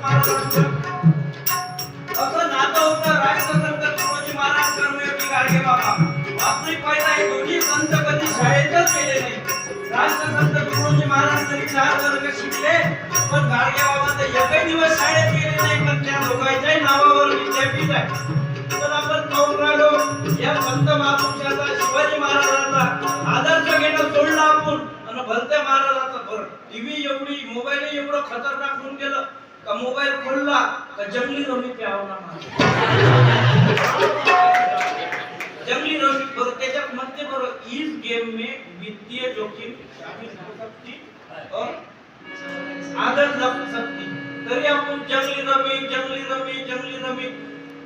असं नातं होतं राष्ट्रसंत तुकोजी महाराज कर्मयोगी गाडगे बाबा. वास्तविक पाहिजे हे दोन्ही संत कधी शाळेतच गेले नाही. राष्ट्रसंत तुकोजी महाराज तरी चार वर्ग शिकले पण गाडगे बाबा तर एकही दिवस शाळेत गेले नाही पण त्या दोघांच्याही नावावर विद्यापीठ आहे. तर आपण पाहून राहिलो या संत महापुरुषाचा शिवाजी महाराजांचा आदर्श घेणं आपण. आणि भलत्या महाराजाचा बरं टीव्ही एवढी मोबाईल एवढं खतरनाक होऊन गेलं. का मोबाईल खोलला का जंगली रमी प्यावं जंगली रमी बरं त्याच्यात म्हणते बरोबर इस गेम में वित्तीय जोखिम शामिल हो सकती और आदर लग सकती तरी आपण जंगली रमी जंगली रमी जंगली रमी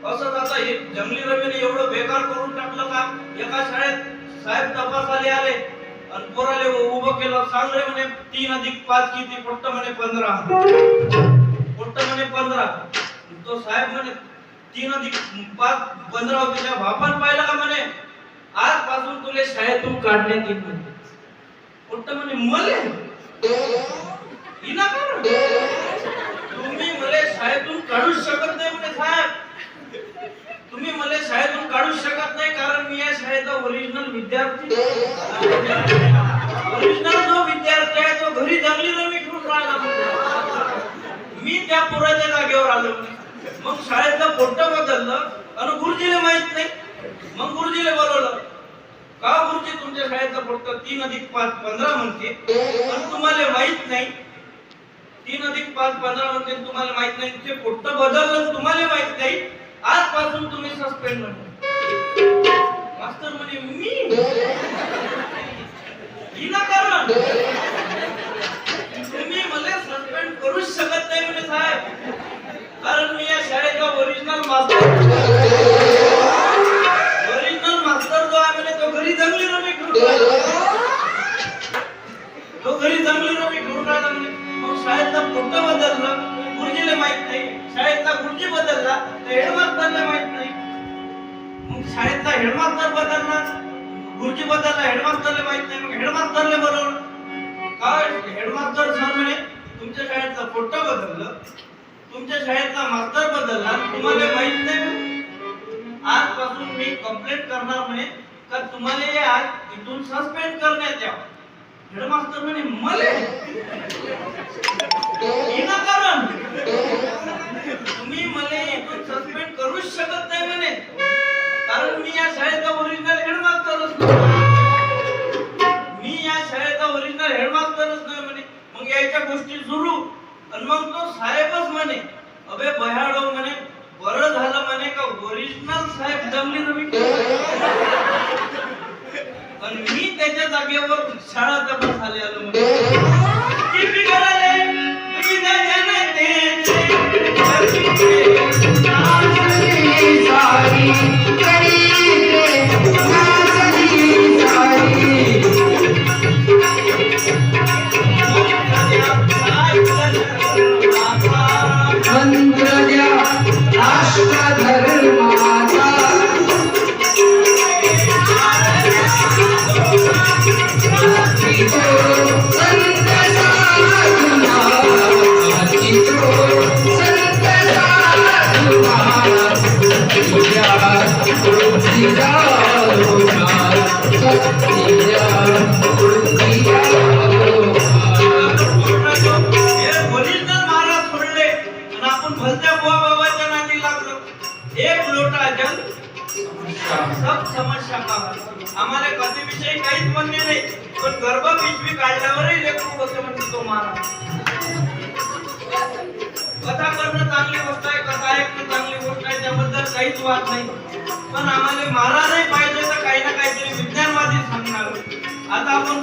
असं आता हे जंगली रमीने एवढं बेकार करून टाकलं का? एका शाळेत साहेब तपासाले आले आणि पोराले उभं केलं सांगले म्हणे तीन अधिक पाच किती फक्त म्हणे पंधरा फक्त म्हणे पंधरा तो साहेब म्हणे तीन अधिक पाच पंधरा होते त्या बापान पाहिलं का म्हणे? आजपासून तुले शाळेतून काढण्यात येईल म्हणे फक्त म्हणे मले विनाकारण. तुम्ही मला शाळेतून काढूच शकत नाही म्हणे साहेब. तुम्ही मला शाळेतून काढूच शकत नाही कारण मी या शाळेचा ओरिजिनल विद्यार्थी. ओरिजिनल जो विद्यार्थी आहे तो घरी जंगली रमी खेळून राहिला. मी त्या पोराच्या जागेवर आलो. मग शाळेतलं फोटो बदललं आणि गुरुजीला माहीत नाही. मग गुरुजीला बोलवलं का गुरुजी तुमच्या शाळेचा फोटो तीन अधिक पाच पंधरा म्हणते पण तुम्हाला माहीत नाही? तीन अधिक पाच पंधरा म्हणते तुम्हाला माहीत नाही. ते फोटो बदललं आणि तुम्हाला माहीत नाही. आजपासून तुम्ही सस्पेंड म्हणजे मास्तर म्हणे मी? विनाकारण तुम्ही मग फोटो बदलला गुरुजीला माहीत नाही. शाळेतला गुरुजी बदलला तर हेडमास्टरला माहीत नाही. मग शाळेतला हेडमास्टर बदलला गुरुजी बदलला हेडमास्टरला माहीत नाही. मग हेडमास्टरला बोलवलं. काय? हेडमास्टर सर म्हणे तुमच्या शाळेतला फोटो बदललं तुमच्या शाळेतला मास्तर बदलला तुम्हाला माहीत नाही आजपासून मी कंप्लेंट करणार म्हणे का तुम्हाला हे आज इथून सस्पेंड करण्यात यावं? हेडमास्टर म्हणे मले. विनाकारण तुम्ही मले सस्पेंड करूच शकत नाही म्हणे. कारण मी या शाळेचा ओरिजिनल हेडमास्टरच मी या शाळेचा ओरिजिनल हेडमास्टरच नाही म्हणे. मग यायच्या गोष्टी सुरू. आणि मग तो साहेबच म्हणे अबे बह्याडो म्हणे बरं झालं म्हणे का ओरिजिनल साहेब जमली नवी त्याच्या जागेवर शाळा तपासाले आलो म्हणजे आपण भलत्या बुवा बाबाच्या नादी लागलो. एक लोटा जल सब समस्या आम्हाला कधी विषयी काहीच म्हणणे नाही पण गर्भ पिशवी काढल्यावरही लेकरू होते म्हणजे तो मारा. कथा करणं चांगली गोष्ट आहे कथा ऐकणं चांगली गोष्ट आहे त्याबद्दल काहीच वाद नाही. पण आम्हाला मारा नाही पाहिजे तर काही ना काहीतरी विज्ञानवादी सांगणार. आता आपण